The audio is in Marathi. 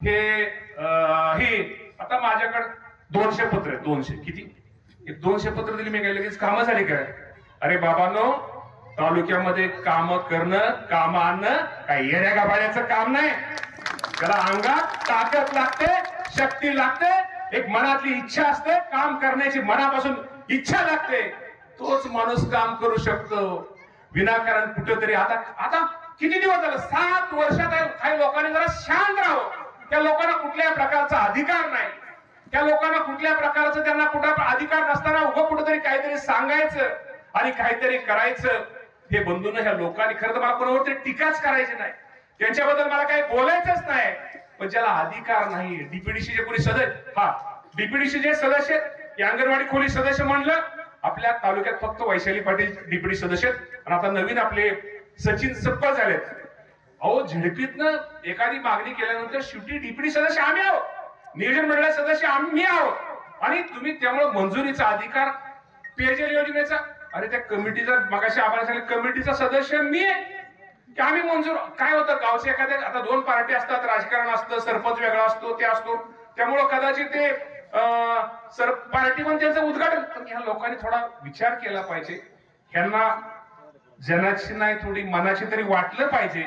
हे ही आता माझ्याकडे दोनशे पत्र दोनशे. किती? दोनशे पत्र दिली मी काय लगेच? कामं झाली काय? अरे बाबांनो तालुक्यामध्ये काम करणं काम आणणं काय येण्या गाभाड्याचं काम नाही. त्याला अंगात ताकद लागते शक्ती लागते एक मनातली इच्छा असते काम करण्याची मनापासून इच्छा लागते. तोच माणूस काम करू शकतो. विनाकारण कुठेतरी आता आता किती दिवस झालं? सात वर्षात आहे- काही लोकांनी जरा शांत त्या लोकांना कुठल्या प्रकारचा अधिकार नाही. त्या लोकांना कुठल्या प्रकारचं त्यांना कुठं अधिकार नसताना उभं कुठेतरी काहीतरी सांगायचं आणि काहीतरी करायचं. हे बंधून ह्या लोकांनी खरं तर मला कोणावरती टीकाच करायची नाही. त्यांच्याबद्दल मला काही बोलायचंच नाही. पण ज्याला अधिकार नाही डीपीडीसी जे कोणी सदस्य हा डीपीडीसी जे सदस्य आहेत, अंगणवाडी खोली सदस्य म्हणलं आपल्या तालुक्यात फक्त वैशाली पाटील डीपीडी सदस्य आहेत. आणि आता नवीन आपले सचिन सप्पा झालेत. अहो झडपीतनं एखादी मागणी केल्यानंतर शेवटी डीपीडी सदस्य आम्ही आहोत. नियोजन मंडळ सदस्य आम्ही आहोत. आणि तुम्ही त्यामुळे मंजुरीचा अधिकार पेयजल योजनेचा अरे त्या कमिटीचा मगाशी आपण सांगितलं कमिटीचा सदस्य मी आहे. की आम्ही मंजूर काय होतं गावचे एखाद्या आता दोन पार्टी असतात राजकारण असतं सरपंच वेगळा असतो ते असतो. त्यामुळं कदाचित ते अं, सर पार्टी पण त्यांचं उद्घाटन. पण ह्या लोकांनी थोडा विचार केला पाहिजे. ह्यांना जनाची नाही थोडी मनाची तरी वाटलं पाहिजे.